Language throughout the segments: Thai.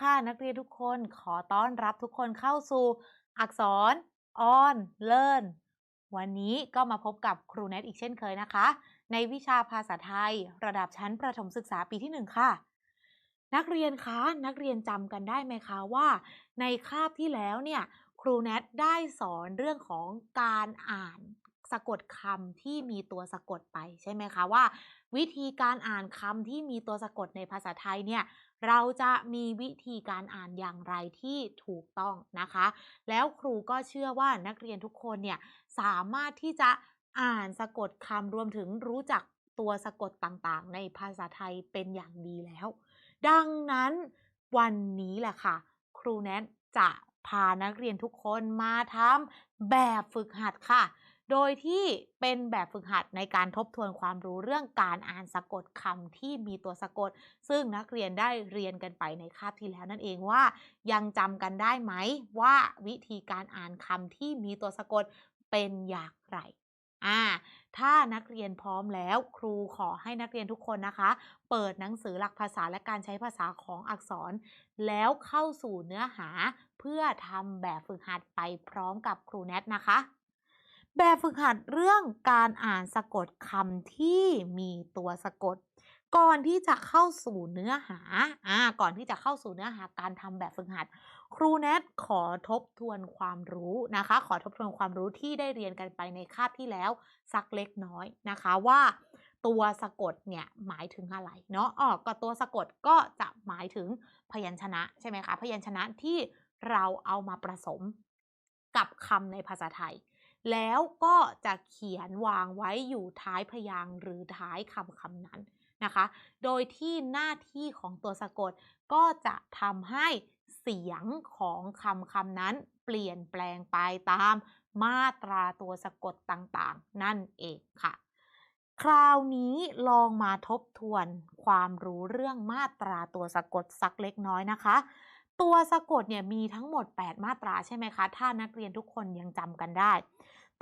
ค่ะนักเรียนทุกคนขอต้อนรับทุกคนเข้าสู่ อักษรออนเลิร์นวันนี้ก็มาพบกับครูแนทอีกเช่นเคยนะคะ ในวิชาภาษาไทย ระดับชั้นประถมศึกษาปีที่ 1 ค่ะ นักเรียนคะนักเรียนจำกันได้ไหมคะว่า ในคาบที่แล้วเนี่ยครูแนทได้สอนเรื่องของการอ่านสะกดคำที่มีตัวสะกดไปใช่ไหมคะว่า วิธีการอ่านคำที่มีตัวสะกดในภาษาไทยเนี่ย เราจะมีวิธีการอ่านอย่างไรที่ถูกต้องนะคะ แล้วครูก็เชื่อว่านักเรียนทุกคนเนี่ยสามารถที่จะอ่านสะกดคำรวมถึงรู้จักตัวสะกดต่างๆ ในภาษาไทยเป็นอย่างดีแล้ว ดังนั้นวันนี้แหละค่ะ ครูแนทจะพานักเรียนทุกคนมาทำแบบฝึกหัดค่ะ โดยที่เป็นแบบฝึกหัดในการทบทวนความรู้เรื่องการอ่านสะกดคำที่มีตัวสะกด ซึ่งนักเรียนได้เรียนกันไปในคาบที่แล้วนั่นเองว่า ยังจำกันได้ไหมว่าวิธีการอ่านคำที่มีตัวสะกดเป็นอย่างไรอ่าถ้านักเรียนพร้อมแล้วครูขอให้นักเรียนทุกคนนะคะ เปิดหนังสือหลักภาษาและการใช้ภาษาของอักษร แล้วเข้าสู่เนื้อหาเพื่อทำแบบฝึกหัดไปพร้อมกับครูแนทนะคะ แบบฝึกหัดเรื่องการอ่านสะกดคำที่มีตัวสะกด ก่อนที่จะเข้าสู่เนื้อหาอ่าก่อนที่จะเข้าสู่เนื้อหาการทำแบบฝึกหัด ครูแนทขอทบทวนความรู้นะคะ ขอทบทวนความรู้ที่ได้เรียนกันไปในคาบที่แล้วสักเล็กน้อยนะคะว่าตัวสะกดเนี่ยหมายถึงอะไรเนาะอ๋อก็ตัวสะกดก็จะหมายถึงพยัญชนะใช่ไหมคะ พยัญชนะที่เราเอามาผสมกับคำในภาษาไทย แล้วก็จะเขียนวางไว้อยู่ท้ายพยางค์หรือท้ายคำคำนั้นนะคะ โดยที่หน้าที่ของตัวสะกดก็จะทำให้เสียงของคำคำนั้นเปลี่ยนแปลงไปตามมาตราตัวสะกดต่างๆ นั่นเองค่ะ คราวนี้ลองมาทบทวนความรู้เรื่องมาตราตัวสะกดสักเล็กน้อยนะคะ ตัวสะกดเนี่ยมีทั้งหมด 8 มาตราใช่ไหมคะ ถ้านักเรียนทุกคนยังจำกันได้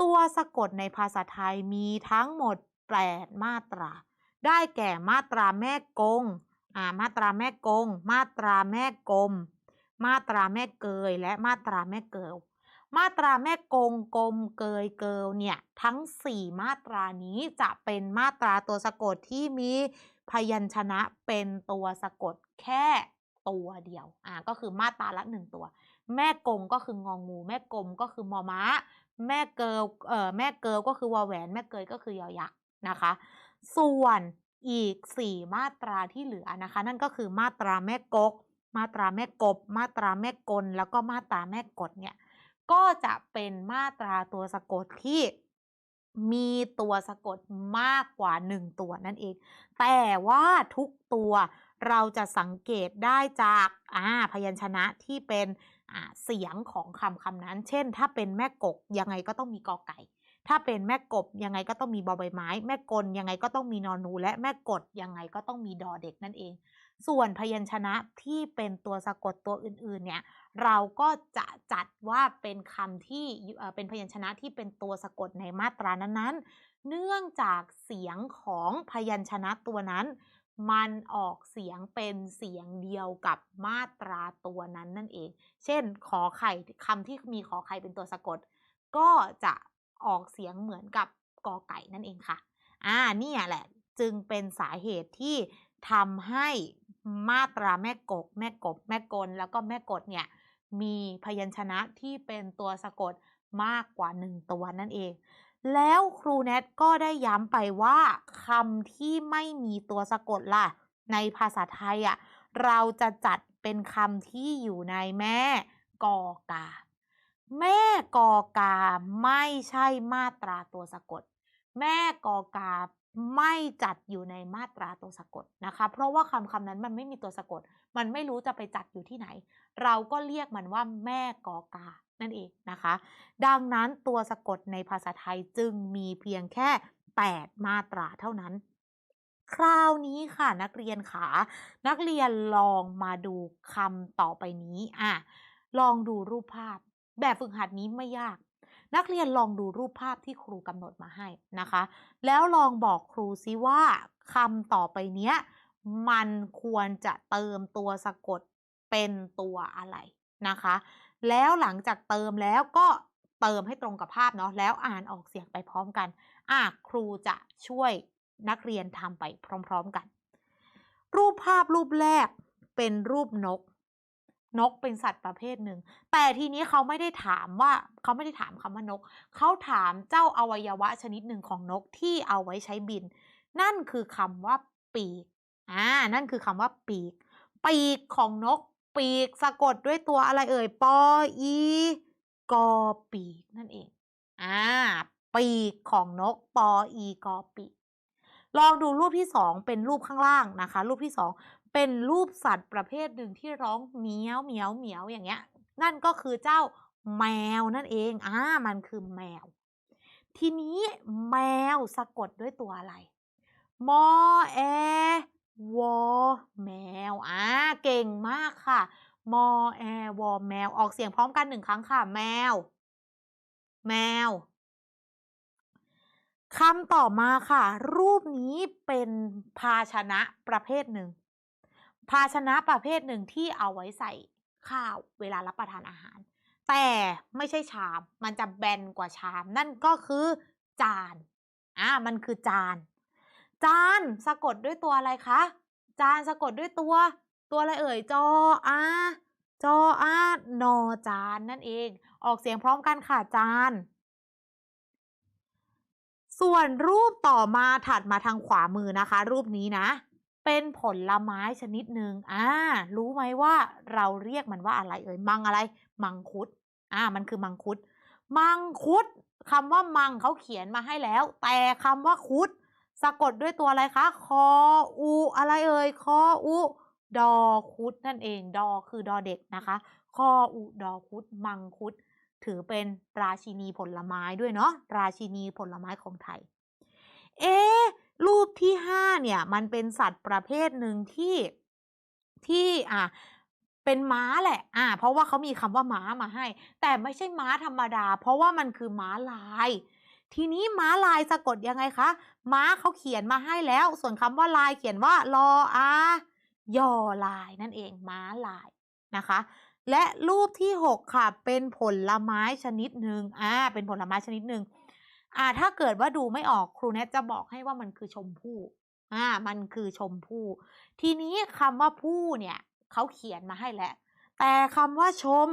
ตัวสะกดในภาษาไทยมีทั้งหมด 8 มาตรา ได้แก่มาตราแม่กงอ่ามาตราแม่กง มาตราแม่กลม มาตราแม่เกย และมาตราแม่เกิลมาตราแม่กงกลมเกยเกิลเนี่ยทั้ง 4 มาตรานี้จะเป็นมาตราตัวสะกดที่มีพยัญชนะเป็นตัวสะกดแค่ ตัวเดียวอ่าก็คือมาตราละ1ตัว แม่กงก็คืององู แม่กลมก็คือมอม้า แม่เกิลเอ่อแม่เกิลก็คือวอแหวน แม่เกยก็คือยอยักษ์นะคะ ส่วนอีก 4 มาตราที่เหลือนะคะ นั่นก็คือมาตราแม่กก มาตราแม่กบ มาตราแม่กล แล้วก็มาตราแม่กดเนี่ยก็จะเป็นมาตราตัวสะกดที่มีตัวสะกดมากกว่า 1 ตัวนั่นเอง แต่ว่าทุกตัว เราจะสังเกตได้จากอ่าพยัญชนะที่เป็นเสียงของคำคำนั้น เช่น ถ้าเป็นแม่กกยังไงก็ต้องมีกอไก่ ถ้าเป็นแม่กบยังไงก็ต้องมีบอใบไม้ แม่กลยังไงก็ต้องมีนอนหนู และแม่กดยังไงก็ต้องมีดอเด็กนั่นเอง ส่วนพยัญชนะที่เป็นตัวสะกดตัวอื่นๆเนี่ยเราก็จะจัดว่าเป็นคำที่เป็นพยัญชนะที่เป็นตัวสะกดในมาตรานั้นๆ เนื่องจากเสียงของพยัญชนะตัวนั้น มันออกเสียงเป็นเสียงเดียวกับมาตราตัวนั้นนั่นเอง เช่น ขอไข่คำที่มีขอไข่เป็นตัวสะกด ก็จะออกเสียงเหมือนกับกอไก่นั่นเองค่ะ อ่านี่แหละจึงเป็นสาเหตุที่ทำให้มาตราแม่กก แม่กบ แม่กล แล้วก็แม่กดเนี่ย มีพยัญชนะที่เป็นตัวสะกดมากกว่า1ตัวนั่นเอง แล้วครูแนทก็ได้ย้ำไปว่าคำที่ไม่มีตัวสะกดล่ะ ในภาษาไทยอะเราจะจัดเป็นคำที่อยู่ในแม่กอกา แม่กอกาไม่ใช่มาตราตัวสะกด แม่กอกาไม่จัดอยู่ในมาตราตัวสะกดนะคะ เพราะว่าคำคำนั้นมันไม่มีตัวสะกด มันไม่รู้จะไปจัดอยู่ที่ไหน เราก็เรียกมันว่าแม่กอกา นั่นเองนะคะ ดังนั้นตัวสะกดในภาษาไทยจึงมีเพียงแค่ 8 มาตราเท่านั้น คราวนี้ค่ะนักเรียนขานักเรียนลองมาดูคำต่อไปนี้อะลองดูรูปภาพ แบบฝึกหัดนี้ไม่ยาก นักเรียนลองดูรูปภาพที่ครูกำหนดมาให้นะคะ แล้วลองบอกครูซิว่าคำต่อไปเนี้ยมันควรจะเติมตัวสะกดเป็นตัวอะไรนะคะ แล้วหลังจากเติมแล้วก็เติมให้ตรงกับภาพเนาะแล้วอ่านออกเสียงไปพร้อมกันอะครูจะช่วยนักเรียนทำไปพร้อม ๆกัน รูปภาพรูปแรกเป็นรูปนก นกเป็นสัตว์ประเภทหนึ่ง แต่ทีนี้เขาไม่ได้ถามว่าเขาไม่ได้ถามคำว่านก เขาถามเจ้าอวัยวะชนิดหนึ่งของนกที่เอาไว้ใช้บิน นั่นคือคำว่าปีกอ่านั่นคือคำว่าปีก ปีกของนก ปีก สะกดด้วยตัวอะไรเอ่ย ปออีกอปีกนั่นเอง อ่า ปีกของนกปออีกอปีก ลองดูรูปที่สองเป็นรูปข้างล่างนะคะ รูปที่สองเป็นรูปสัตว์ประเภทหนึ่งที่ร้องเหมียวเหมียวเหมียวอย่างเงี้ย นั่นก็คือเจ้าแมวนั่นเอง อ่า มันคือแมว ทีนี้แมวสะกดด้วยตัวอะไร มอแอ วอแมว อ่า เก่งมากค่ะ มอแอวอแมว ออกเสียงพร้อมกันหนึ่งครั้งค่ะ แมว แมวคำต่อมาค่ะ รูปนี้เป็นภาชนะประเภทหนึ่ง ภาชนะประเภทหนึ่งที่เอาไว้ใส่ข้าวเวลารับประทานอาหาร แต่ไม่ใช่ชาม มันจะแบนกว่าชาม นั่นก็คือจาน อ่า มันคือจาน จานสะกดด้วยตัวอะไรคะ จานสะกดด้วยตัว ตัวอะไรเอ่ย จออาจออานอจานนั่นเอง ออกเสียงพร้อมกันค่ะจาน ส่วนรูปต่อมาถัดมาทางขวามือนะคะ รูปนี้นะ เป็นผลไม้ชนิดหนึ่งอ่า รู้ไหมว่าเราเรียกมันว่าอะไรเอ่ย มังอะไร มังคุด อ่า มันคือมังคุด มังคุดคำว่ามังเขาเขียนมาให้แล้ว แต่คำว่าคุด สะกดด้วยตัวอะไรคะ คออู อะไรเอ่ย คออู ดอคุดนั่นเอง ดอคือดอเด็กนะคะ คออู ดอคุด มังคุด ถือเป็นราชินีผลไม้ด้วยเนาะ ราชินีผลไม้ของไทย เอ๊ะรูปที่ห้าเนี่ยมันเป็นสัตว์ประเภทหนึ่งที่ที่อะเป็นม้าแหละ อ่า เพราะว่าเขามีคำว่าม้ามาให้ แต่ไม่ใช่ม้าธรรมดา เพราะว่ามันคือม้าลาย ทีนี้ม้าลายสะกดยังไงคะ ม้าเขาเขียนมาให้แล้ว ส่วนคำว่าลายเขียนว่าลออายอลายนั่นเองม้าลายนะคะ และรูปที่ 6 ค่ะ เป็นผลไม้ชนิดหนึ่งอ่าเป็นผลไม้ชนิดหนึ่งอ่าถ้าเกิดว่าดูไม่ออกครูเนทจะบอกให้ว่ามันคือชมพู่อ่ามันคือชมพู่ ทีนี้คำว่าพู่เนี่ยเขาเขียนมาให้แล้วแต่คำว่าชม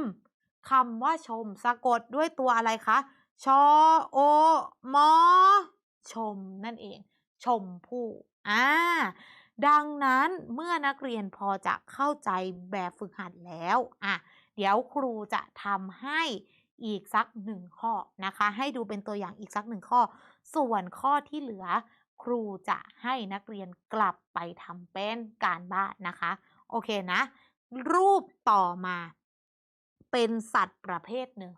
คำว่าชม สะกดด้วยตัวอะไรคะ ชอโอมอชมนั่นเอง ชมพู่อ่าดังนั้นเมื่อนักเรียนพอจะเข้าใจแบบฝึกหัดแล้วอะเดี๋ยวครูจะทำให้อีกสักหนึ่งข้อนะคะ ให้ดูเป็นตัวอย่างอีกสักหนึ่งข้อ ส่วนข้อที่เหลือ ครูจะให้นักเรียนกลับไปทำเป็นการบ้านนะคะ โอเคนะ รูปต่อมา เป็นสัตว์ประเภทหนึ่ง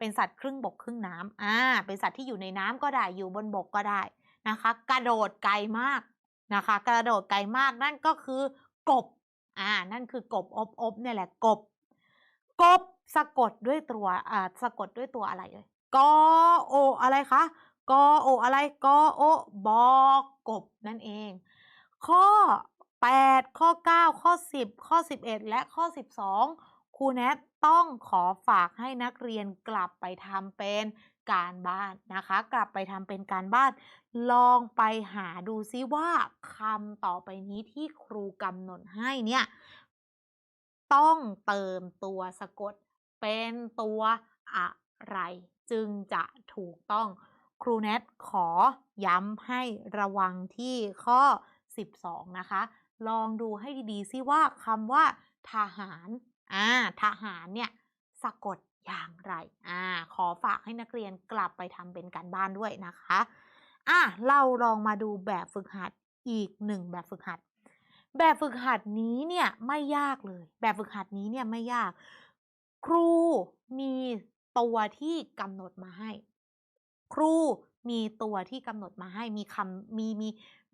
เป็นสัตว์ครึ่งบกครึ่งน้ำอ่า เป็นสัตว์ที่อยู่ในน้ำก็ได้อยู่บนบกก็ได้นะคะ กระโดดไกลมากนะคะ กระโดดไกลมากนั่นก็คือกบอ่านั่นคือกบอบอบเนี่ยแหละกบ กบสะกดด้วยตัวอ่าสะกดด้วยตัวอะไรเอ่ยกอโออะไรคะกอโออะไรกอโอบอกบนั่นเอง ข้อ 8 ข้อ 9 ข้อ 10 ข้อ 11 และข้อ 12ครูแนท ต้องขอฝากให้นักเรียนกลับไปทำเป็นการบ้านนะคะ กลับไปทำเป็นการบ้าน ลองไปหาดูซิว่าคำต่อไปนี้ที่ครูกำหนดให้เนี่ยต้องเติมตัวสะกดเป็นตัวอะไร จึงจะถูกต้อง ครูแนทขอย้ำให้ระวังที่ข้อ 12 นะคะ ลองดูให้ดีๆซิว่าคำว่าทหาร อ่าทหารเนี่ยสะกดอย่างไรอ่าขอฝากให้นักเรียนกลับไปทำเป็นการบ้านด้วยนะคะอะเราลองมาดูแบบฝึกหัดอีกหนึ่งแบบฝึกหัด แบบฝึกหัดนี้เนี่ยไม่ยากเลย แบบฝึกหัดนี้เนี่ยไม่ยาก ครูมีตัวที่กำหนดมาให้ ครูมีตัวที่กำหนดมาให้มีคำมีมี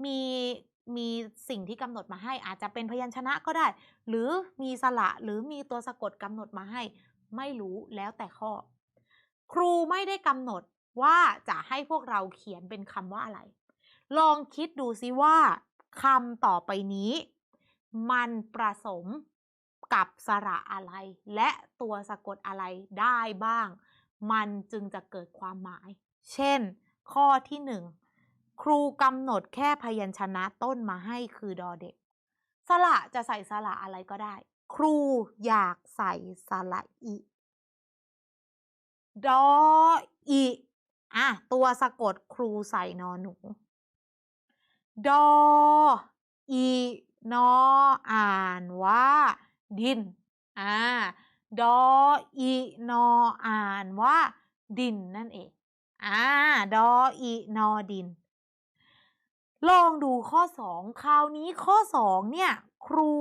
มี มีสิ่งที่กำหนดมาให้ อาจจะเป็นพยัญชนะก็ได้ หรือมีสระหรือมีตัวสะกดกำหนดมาให้ ไม่รู้แล้วแต่ข้อ ครูไม่ได้กำหนดว่าจะให้พวกเราเขียนเป็นคำว่าอะไร ลองคิดดูซิว่าคำต่อไปนี้ มันผสมกับสระอะไร และตัวสะกดอะไรได้บ้าง มันจึงจะเกิดความหมาย เช่น ข้อที่หนึ่ง ครูกำหนดแค่พยัญชนะต้นมาให้คือดอเด็ก สระจะใส่สระอะไรก็ได้ ครูอยากใส่สระอี ดออีอะตัวสะกดครูใส่นอหนู ดออีนออ่านว่า ดิน อ่า ดออีนออ่านว่า ดินนั่นเอง อ่า ดออีนอดิน ลองดูข้อ 2 คราวนี้ข้อ 2 เนี่ย ครู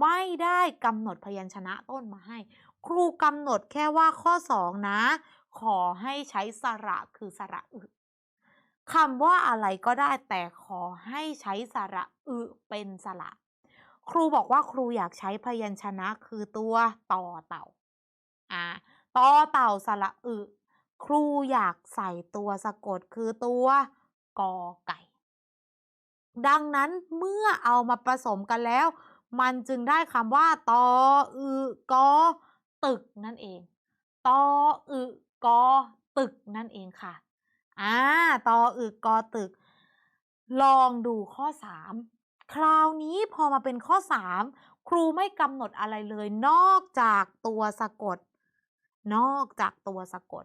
ไม่ได้กำหนดพยัญชนะต้นมาให้ ครูกำหนดแค่ว่าข้อ 2 นะ ขอให้ใช้สระคือสระอึคำว่าอะไรก็ได้แต่ขอให้ใช้สระอึเป็นสระ ครูบอกว่าครูอยากใช้พยัญชนะคือตัวต่อเต่าอ่าต่อเต่าสระอึ ครูอยากใส่ตัวสะกดคือตัวกอไก่ ดังนั้นเมื่อเอามาผสมกันแล้ว มันจึงได้คำว่าตออึกอตึกนั่นเองตออึกอตึกนั่นเองค่ะอ่าตออึกอตึก ลองดูข้อ 3 คราวนี้พอมาเป็นข้อ 3 ครูไม่กำหนดอะไรเลย นอกจากตัวสะกด นอกจากตัวสะกด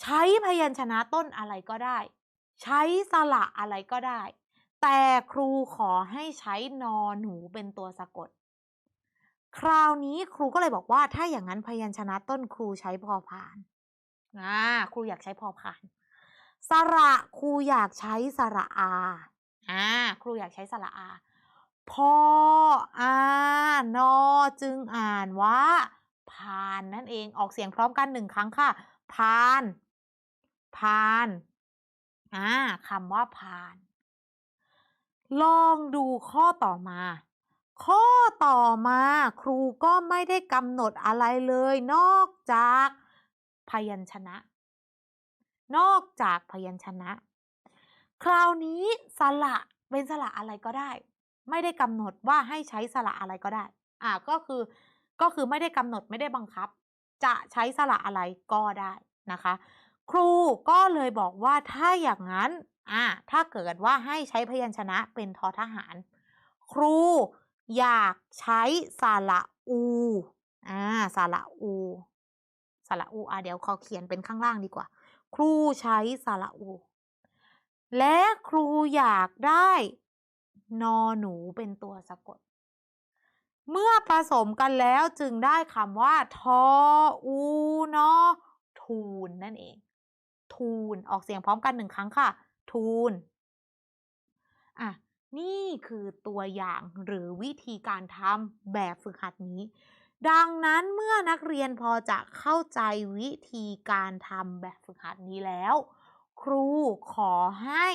ใช้พยัญชนะต้นอะไรก็ได้ ใช้สระอะไรก็ได้ แต่ครูขอให้ใช้นอหนูเป็นตัวสะกด คราวนี้ครูก็เลยบอกว่าถ้าอย่างนั้นพยัญชนะต้นครูใช้พอพานอ่าครูอยากใช้พอพาน สระครูอยากใช้สระอาอ่าครูอยากใช้สระอาพออานอจึงอ่านว่าพานนั่นเองออกเสียงพร้อมกันหนึ่งครั้งค่ะพานพานอ่าคำว่าพาน ลองดูข้อต่อมา ข้อต่อมาครูก็ไม่ได้กำหนดอะไรเลยนอกจากพยัญชนะ นอกจากพยัญชนะ คราวนี้สระเป็นสระอะไรก็ได้ ไม่ได้กำหนดว่าให้ใช้สระอะไรก็ได้ อ่าก็คือก็คือไม่ได้กำหนดไม่ได้บังคับ จะใช้สระอะไรก็ได้นะคะ ครูก็เลยบอกว่าถ้าอย่างนั้น อ่าถ้าเกิดว่าให้ใช้พยัญชนะเป็นทอทหาร ครูอยากใช้สระอูอ่าสระอูสระอูอะเดี๋ยวขอเขียนเป็นข้างล่างดีกว่า ครูใช้สระอู และครูอยากได้นอหนูเป็นตัวสะกด เมื่อผสมกันแล้วจึงได้คำว่า ทออูนอทูนนั่นเอง ทูนออกเสียงพร้อมกันหนึ่งครั้งค่ะ ทูนอะนี่คือตัวอย่างหรือวิธีการทำแบบฝึกหัดนี้ ดังนั้นเมื่อนักเรียนพอจะเข้าใจวิธีการทำแบบฝึกหัดนี้แล้ว ครูขอให้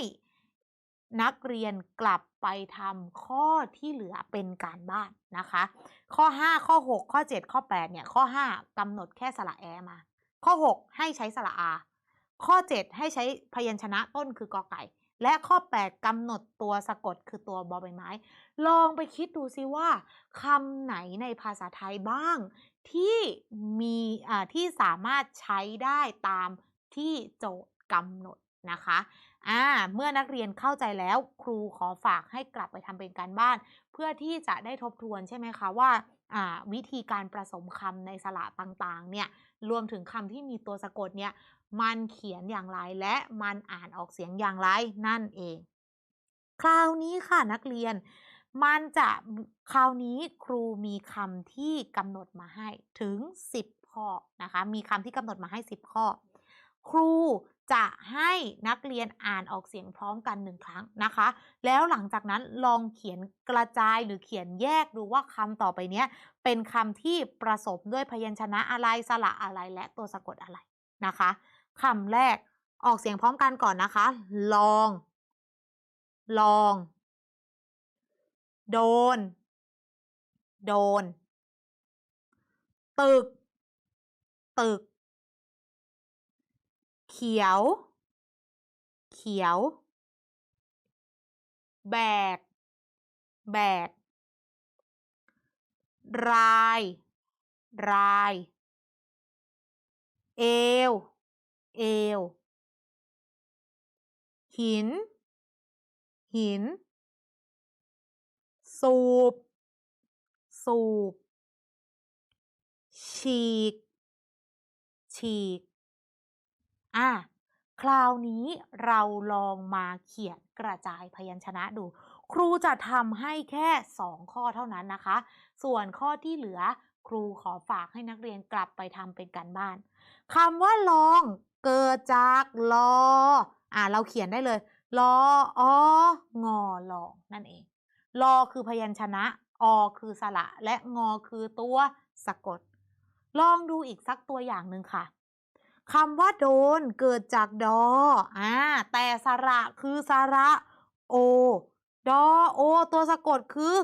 นักเรียนกลับไปทำข้อที่เหลือเป็นการบ้านนะคะ ข้อ 5 ข้อ 6 ข้อ 7 ข้อ 8 เนี่ย ข้อ 5กำหนดแค่สระแอมา ข้อ 6 ให้ใช้สระอา ข้อ 7 ให้ใช้พยัญชนะต้นคือกอไก่ และข้อ 8กำหนดตัวสะกดคือตัวบอใบไม้ ลองไปคิดดูซิว่าคำไหนในภาษาไทยบ้าง ที่มีที่สามารถใช้ได้ตามที่โจทย์กำหนดนะคะอ่าเมื่อนักเรียนเข้าใจแล้วครูขอฝากให้กลับไปทำเป็นการบ้าน เพื่อที่จะได้ทบทวนใช่ไหมคะว่าอ่า วิธีการผสมคำในสระต่างๆเนี่ยรวมถึงคำที่มีตัวสะกดเนี่ย มันเขียนอย่างไรและมันอ่านออกเสียงอย่างไรนั่นเอง คราวนี้ค่ะนักเรียน มันจะคราวนี้ครูมีคำที่กำหนดมาให้ถึง 10 ข้อนะคะ มีคำที่กำหนดมาให้ 10 ข้อ ครูจะให้นักเรียนอ่านออกเสียงพร้อมกันหนึ่งครั้งนะคะ แล้วหลังจากนั้นลองเขียนกระจายหรือเขียนแยกดูว่าคำต่อไปเนี้ยเป็นคำที่ประสมด้วยพยัญชนะอะไรสระอะไรและตัวสะกดอะไรนะคะ คำแรก ออกเสียงพร้อมกันก่อนนะคะ ลอง ลอง โดน โดน ตึก ตึก เขียว เขียว แบก แบก ราย ราย เอว เอว หิน หิน สูบ สูบ ฉีก ฉีก อะ คราวนี้เราลองมาเขียนกระจายพยัญชนะดู ครูจะทำให้แค่2ข้อเท่านั้นนะคะ ส่วนข้อที่เหลือครูขอฝากให้นักเรียนกลับไปทำเป็นการบ้านคำว่าลอง เกิดจากลออะเราเขียนได้เลยลอองอลองนั่นเองลอคือพยัญชนะ อคือสระ และงอคือตัวสะกด ลองดูอีกสักตัวอย่างหนึ่งค่ะคำว่าโดนเกิดจากดออ่าแต่สระคือสระโอ ดอโอ ตัวสะกดคือ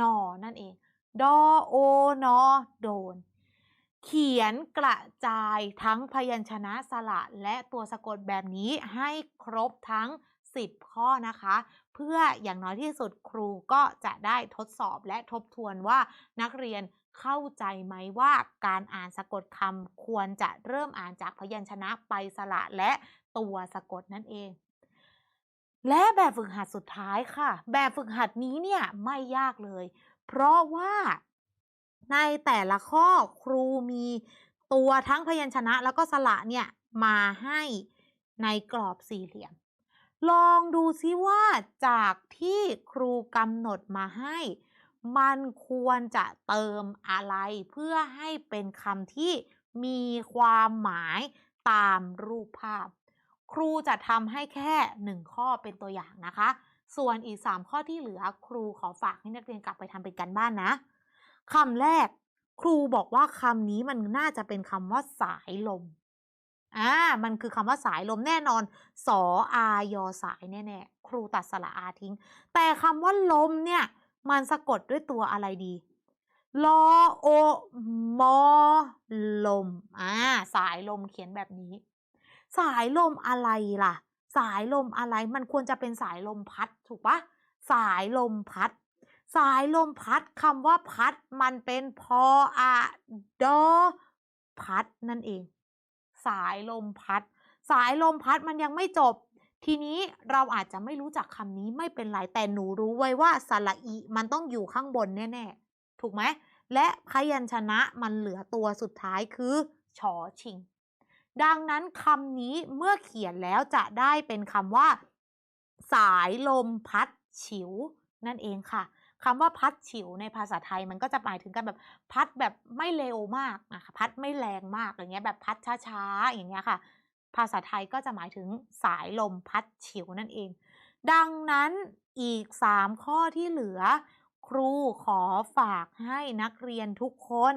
นอนั่นเอง ดอโอนอโดน เขียนกระจายทั้งพยัญชนะสระและตัวสะกดแบบนี้ให้ครบทั้ง 10 ข้อนะคะ เพื่ออย่างน้อยที่สุดครูก็จะได้ทดสอบและทบทวนว่านักเรียนเข้าใจไหมว่าการอ่านสะกดคำควรจะเริ่มอ่านจากพยัญชนะไปสระและตัวสะกดนั่นเอง และแบบฝึกหัดสุดท้ายค่ะ แบบฝึกหัดนี้เนี่ยไม่ยากเลย เพราะว่า ในแต่ละข้อครูมีตัวทั้งพยัญชนะแล้วก็สระเนี่ยมาให้ในกรอบสี่เหลี่ยม ลองดูซิว่าจากที่ครูกำหนดมาให้ มันควรจะเติมอะไรเพื่อให้เป็นคำที่มีความหมายตามรูปภาพ ครูจะทำให้แค่1ข้อเป็นตัวอย่างนะคะ ส่วนอีก 3 ข้อที่เหลือครูขอฝากให้นักเรียนกลับไปทำเป็นการบ้านนะ คำแรก ครูบอกว่าคำนี้มันน่าจะเป็นคำว่าสายลม อ่า มันคือคำว่าสายลมแน่นอน สออายอสายแน่ๆ ครูตัดสระอาทิ้ง แต่คำว่าลมเนี่ย มันสะกดด้วยตัวอะไรดีลอโอมอลม อ่า สายลมเขียนแบบนี้ สายลมอะไรล่ะ สายลมอะไร มันควรจะเป็นสายลมพัด ถูกปะสายลมพัด สายลมพัดคำว่าพัดมันเป็นพออะดอพัดนั่นเอง สายลมพัด สายลมพัดมันยังไม่จบ ทีนี้เราอาจจะไม่รู้จักคำนี้ไม่เป็นไร แต่หนูรู้ไว้ว่าสระอีมันต้องอยู่ข้างบนแน่ๆ ถูกไหม และพยัญชนะมันเหลือตัวสุดท้ายคือชอชิง ดังนั้นคำนี้เมื่อเขียนแล้วจะได้เป็นคำว่า สายลมพัดฉิว นั่นเองค่ะ คำว่าพัดฉิวในภาษาไทยมันก็จะหมายถึงการแบบพัดแบบไม่เร็วมากนะคะพัดไม่แรงมากอย่างเงี้ยแบบพัดช้าๆอย่างเงี้ยค่ะ ภาษาไทยก็จะหมายถึงสายลมพัดฉิวนั่นเอง ดังนั้นอีก 3 ข้อที่เหลือ ครูขอฝากให้นักเรียนทุกคน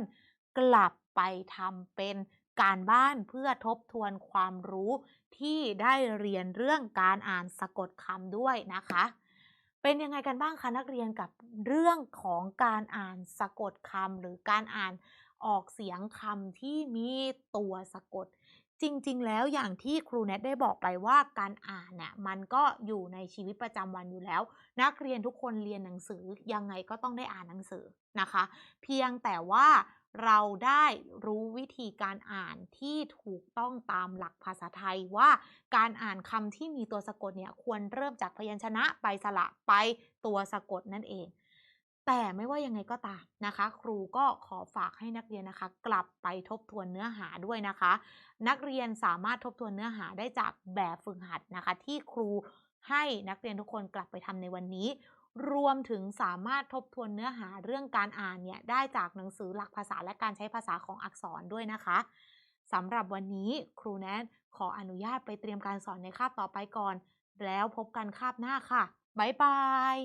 กลับไปทำเป็นการบ้านเพื่อทบทวนความรู้ที่ได้เรียนเรื่องการอ่านสะกดคำด้วยนะคะ เป็นยังไงกันบ้างคะนักเรียนกับเรื่องของการอ่านสะกดคำหรือการอ่านออกเสียงคำที่มีตัวสะกด จริง ๆ แล้วอย่างที่ครูแนทได้บอกไปว่าการอ่านเนี่ยมันก็อยู่ในชีวิตประจำวันอยู่แล้ว นักเรียนทุกคนเรียนหนังสือยังไงก็ต้องได้อ่านหนังสือนะคะ เพียงแต่ว่า เราได้รู้วิธีการอ่านที่ถูกต้องตามหลักภาษาไทยว่าการอ่านคำที่มีตัวสะกดเนี่ยควรเริ่มจากพยัญชนะไปสระไปตัวสะกดนั่นเอง แต่ไม่ว่ายังไงก็ตามนะคะ ครูก็ขอฝากให้นักเรียนนะคะ กลับไปทบทวนเนื้อหาด้วยนะคะ นักเรียนสามารถทบทวนเนื้อหาได้จากแบบฝึกหัดนะคะ ที่ครูให้นักเรียนทุกคนกลับไปทำในวันนี้ รวมถึงสามารถทบทวนเนื้อหาเรื่องการอ่านเนี่ยได้จากหนังสือหลักภาษาและการใช้ภาษาของอักษรด้วยนะคะสำหรับวันนี้ครูแนทขออนุญาตไปเตรียมการสอนในคาบต่อไปก่อน แล้วพบกันคาบหน้าค่ะ บ๊ายบาย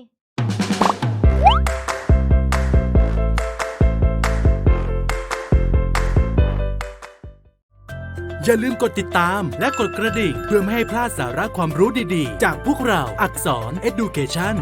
อย่าลืมกดติดตามและกดกระดิ่ง เพื่อไม่ให้พลาดสาระความรู้ดีๆ จากพวกเราอักษร Education